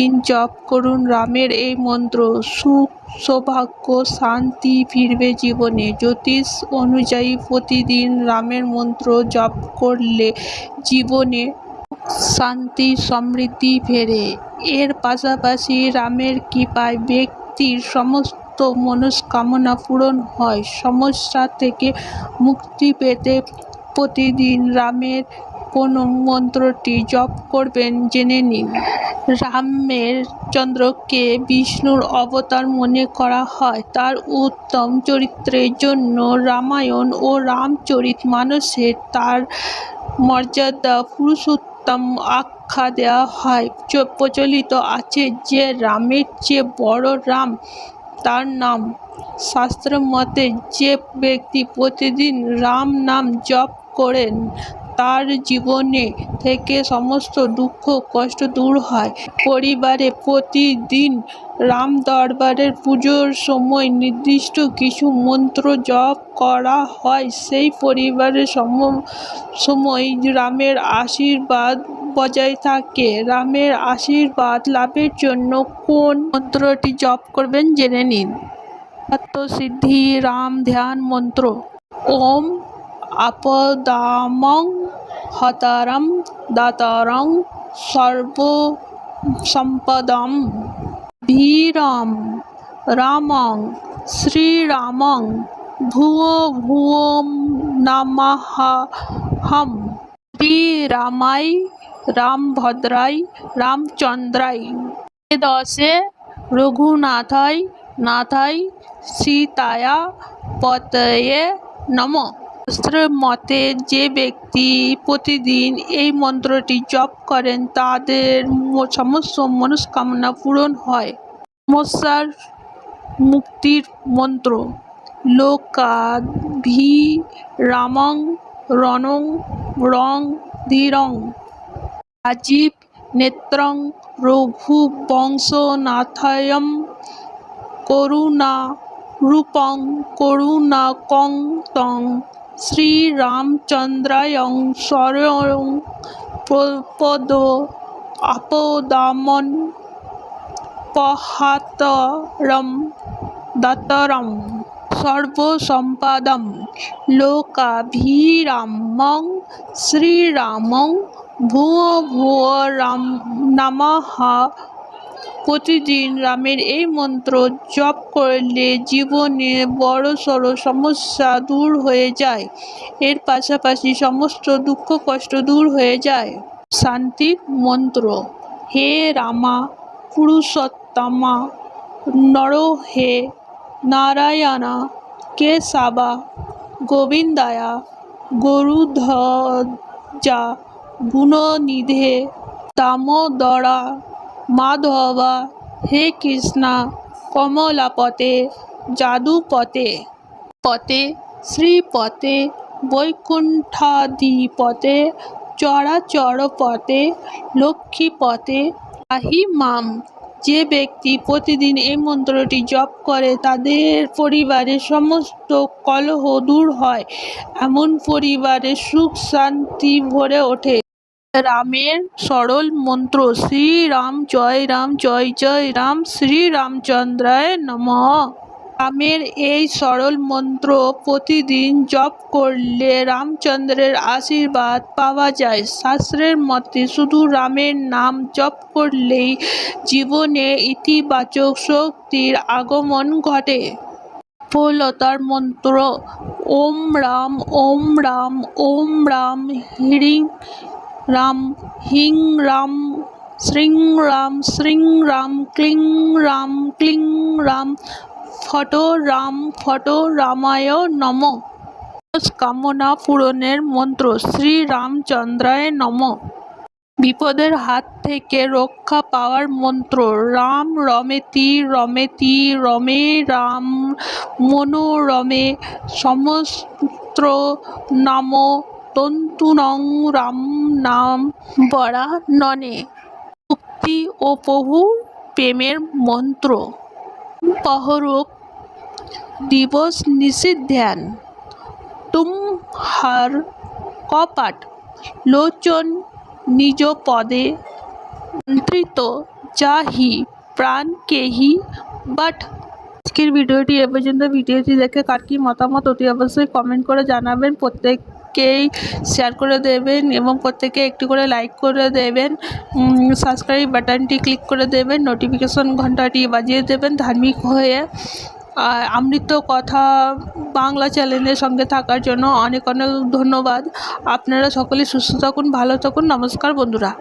দিন জপ করুন রামের এই মন্ত্র। সুখ, সৌভাগ্য, শান্তি ফিরবে জীবনে। জ্যোতিষ অনুযায়ী প্রতিদিন রামের মন্ত্র জপ করলে জীবনে শান্তি, সমৃদ্ধি ফেরে। এর পাশাপাশি রামের কৃপায় ব্যক্তির সমস্ত মনস্কামনা পূরণ হয়। সমস্যা থেকে মুক্তি পেতে প্রতিদিন রামের কোন মন্ত্রটি জপ করবেন, জেনে নিন। রামের চন্দ্রকে বিষ্ণুর অবতার মনে করা হয়। তার উত্তম চরিত্রের জন্য রামায়ণ ও রামচরিত মানসে তার মর্যাদা পুরুষোত্তম আখ্যা দেওয়া হয়। প্রচলিত আছে যে রামের চেয়ে বড় রাম, তার নাম শাস্ত্র মতে যে ব্যক্তি প্রতিদিন রাম নাম জপ করেন তার জীবনে থেকে সমস্ত দুঃখ, কষ্ট দূর হয়। পরিবারে প্রতিদিন রাম দরবারের পুজোর সময় নির্দিষ্ট কিছু মন্ত্র জপ করা হয়। সেই পরিবারের সম, সময় রামের আশীর্বাদ বজায় থাকে। রামের আশীর্বাদ লাভের জন্য কোন মন্ত্রটি জপ করবেন, জেনে নিন। আত্মসিদ্ধি রাম ধ্যান মন্ত্র। ওম আপদামং হতারম দাতারং সর্ব সম্পদম ভীরম রামং শ্রীরামং ভুয়ো ভুয়ম নমঃহম। শ্রীরামাই রামভদ্রাই রামচন্দ্রাই। দশে রঘুনাথাই নাথাই সীতায়া পতয়ে নম। শাস্ত্রের মতে যে ব্যক্তি প্রতিদিন এই মন্ত্রটি জপ করেন, তাদের সমস্ত মনস্কামনা পূরণ হয়। সমস্যার মুক্তির মন্ত্র লোকা ভি রামং রণং রং ধীরং। রাজীব নেত্রং রঘুবংশনাথায়ম করুণা রূপং করুণাকং তং শ্রীরামচন্দ্রায়ং শরয়ং পদ আপদামন পহাতরম দতরম সর্বসম্পাদম লোকাভিরামং শ্রীরামং ভুয়ো ভুয়ো রাম নমঃ প্রতিদিন রামের এই মন্ত্র জপ করলে জীবনে বড় সড়ো সমস্যা দূর হয়ে যায়। এর পাশাপাশি সমস্ত দুঃখ কষ্ট দূর হয়ে যায়। শান্তির মন্ত্র, হে রামা, পুরুষোত্তমা, নর হে নারায়ণা কেশবা গোবিন্দায়া গরুধ্বজা গুণনিধে, দামোদরা মাধবা, হে কৃষ্ণা কমলাপতে যাদুপতে পতে শ্রীপতে বৈকুণ্ঠাধিপতে চরাচরপতে লক্ষ্মীপতে আহি মাম, যে ব্যক্তি প্রতিদিন এই মন্ত্রটি জপ করে, তাদের পরিবারের সমস্ত কলহ দূর হয়। এমন পরিবারে সুখ শান্তি ভরে ওঠে। রামের সরল মন্ত্র, শ্রীরাম জয় রাম জয় জয় রাম শ্রী শ্রীরামচন্দ্রায় নমঃ। রামের এই সরল মন্ত্র প্রতিদিন জপ করলে রামচন্দ্রের আশীর্বাদ পাওয়া যায়। শাস্ত্রের মতে, শুধু রামের নাম জপ করলেই জীবনে ইতিবাচক শক্তির আগমন ঘটে। সফলতার মন্ত্র, ওম রাম ওম রাম ওম রাম, হ্রিং রাম, হিং রাম, শ্রীং রাম শ্রীং রাম, ক্লিং রাম ক্লিং রাম, ফটো রাম, ফটো রামায় নম। কামনা পূরণের মন্ত্র, শ্রী রামচন্দ্রায় নম। বিপদের হাত থেকে রক্ষা পাওয়ার মন্ত্র, রাম রমেতি রমেতি, রমে রাম মনোরমে সমস্ত্র নাম। তন্তুনং রাম নাম বরা ননে। মুক্তি ও প্রভু প্রেমের মন্ত্র। পহরূপ দিবস নিষিদ্ধ ধ্যান তুম হার কপাট লোচন নিজ পদে মন্ত্রিত। যা হি প্রাণ কে হি বাট। আজকের ভিডিওটি এ পর্যন্ত। ভিডিওটি দেখে কার কী মতামত অতি অবশ্যই কমেন্ট করে জানাবেন। প্রত্যেককেই শেয়ার করে দেবেন এবং প্রত্যেকে একটি করে লাইক করে দেবেন। সাবস্ক্রাইব বাটনটি ক্লিক করে দেবেন নোটিফিকেশন ঘন্টাটি বাজিয়ে দেবেন ধার্মিক হয়ে। আর অমৃত কথা বাংলা চ্যানেলের সঙ্গে থাকার জন্য অনেক অনেক ধন্যবাদ। আপনারা সকলে সুস্থ থাকুন, ভালো থাকুন। নমস্কার বন্ধুরা।